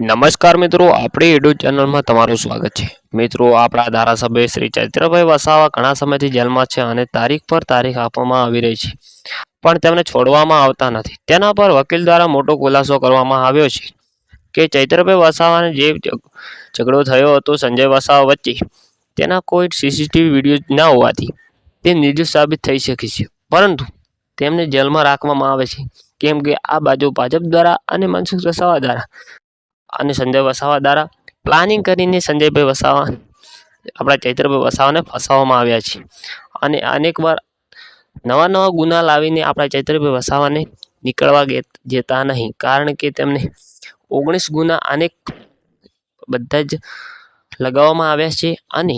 નમસ્કાર મિત્રો, આપણી યુટ્યુબ ચેનલમાં તમારું સ્વાગત છે. મિત્રો, આપણા ધારાસભ્ય શ્રી ચૈત્રભાઈ વસાવા ઘણા સમયથી જેલમાં છે અને તારીખ પર તારીખ આપવામાં આવી રહી છે. પણ તેમને છોડવામાં આવતા નથી. તેના પર વકીલ દ્વારા મોટો ખુલાસો કરવામાં આવ્યો છે કે ચૈત્રભાઈ વસાવાને જે ઝઘડો થયો હતો સંજય વસાવા વચ્ચે, તેના કોઈ સીસીટીવી વીડિયો ના હોવાથી તે નિર્દોષ સાબિત થઈ શકે છે. પરંતુ તેમને જેલમાં રાખવામાં આવે છે. કેમ કે આ બાજુ ભાજપ દ્વારા અને મનસુખ વસાવા દ્વારા અને સંજય વસાવા દ્વારા પ્લાનિંગ કરીને સંજયભાઈ વસાવા, આપણા ચૈત્રભાઈ વસાવાને ફસાવવામાં આવ્યા છે. અને અનેકવાર નવા નવા ગુના લાવીને આપણા ચૈત્રભાઈ વસાવાને નીકળવા જતા નહીં. કારણ કે તેમને ઓગણીસ ગુના અનેક બધા જ લગાવવામાં આવ્યા છે અને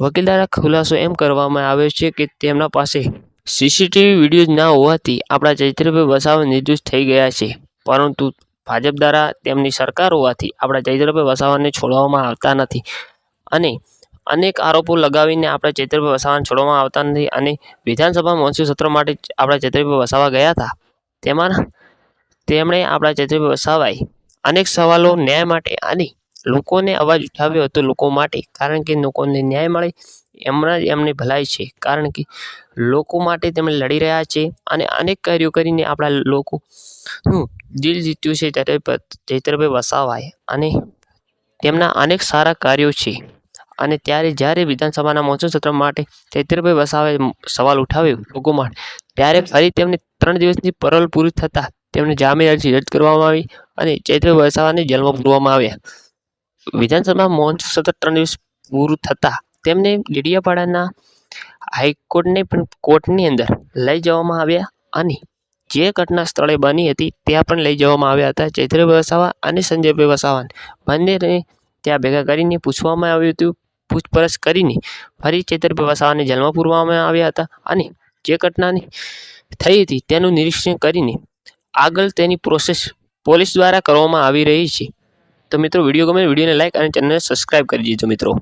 વકીલ દ્વારા ખુલાસો એમ કરવામાં આવ્યો છે કે તેમના પાસે સીસીટીવી વીડિયો ના હોવાથી આપણા ચૈત્રભાઈ વસાવા નિર્દોષ થઈ ગયા છે. પરંતુ ભાજપ દ્વારા તેમની સરકાર હોવાથી આપણા ચૈત્રભાઈ વસાવાને છોડવામાં આવતા નથી. અને અનેક આરોપો લગાવીને આપણા ચૈત્રભાઈ વસાવાને છોડવામાં આવતા નથી અને વિધાનસભા મોન્સૂન સત્ર માટે આપણા ચૈત્રભાઈ વસાવા ગયા હતા. તેમાં તેમણે આપણા ચૈત્રભાઈ વસાવાએ અનેક સવાલો ન્યાય માટે અને લોકોને અવાજ ઉઠાવ્યો હતો લોકો માટે, કારણ કે લોકોને ન્યાય મળે, એમના જ એમની ભલાઈ છે. કારણ કે લોકો માટે તેમણે લડી રહ્યા છે અને અનેક કાર્યો કરીને આપણા લોકો નું દિલ જીત્યું છે ત્યારે ચૈત્રભાઈ વસાવાએ અને તેમના અનેક સારા કાર્યો છે. અને ત્યારે જ્યારે વિધાનસભાના મોન્સૂન સત્ર માટે ચૈત્રભાઈ વસાવાએ સવાલ ઉઠાવ્યો લોકો માટે, ત્યારે ફરી તેમને ત્રણ દિવસની પરોલ પૂરી થતાં તેમને જામીન અરજી રદ કરવામાં આવી અને ચૈત્રભાઈ વસાવાને જેલમાં પૂરવામાં આવ્યા. વિધાનસભા મોન્સૂન સતત ત્રણ દિવસ પૂરું થતાં તેમને ડેડિયાપાડાના હાઈકોર્ટને પણ કોર્ટની અંદર લઈ જવામાં આવ્યા અને જે ઘટના સ્થળે બની હતી ત્યાં પણ લઈ જવામાં આવ્યા હતા. ચૈત્રભાઈ વસાવા અને સંજયભાઈ વસાવાને બંનેને ત્યાં ભેગા કરીને પૂછવામાં આવ્યું હતું. પૂછપરછ કરીને ફરી ચૈત્રભાઈ વસાવાને જેલમાં પૂરવામાં આવ્યા હતા અને જે ઘટનાની થઈ હતી તેનું નિરીક્ષણ કરીને આગળ તેની પ્રોસેસ પોલીસ દ્વારા કરવામાં આવી રહી છે. તો મિત્રો વીડિયો ગમે વિડીયોને લાઇક અને ચેનલને સબસ્ક્રાઈબ કરી દેજો મિત્રો.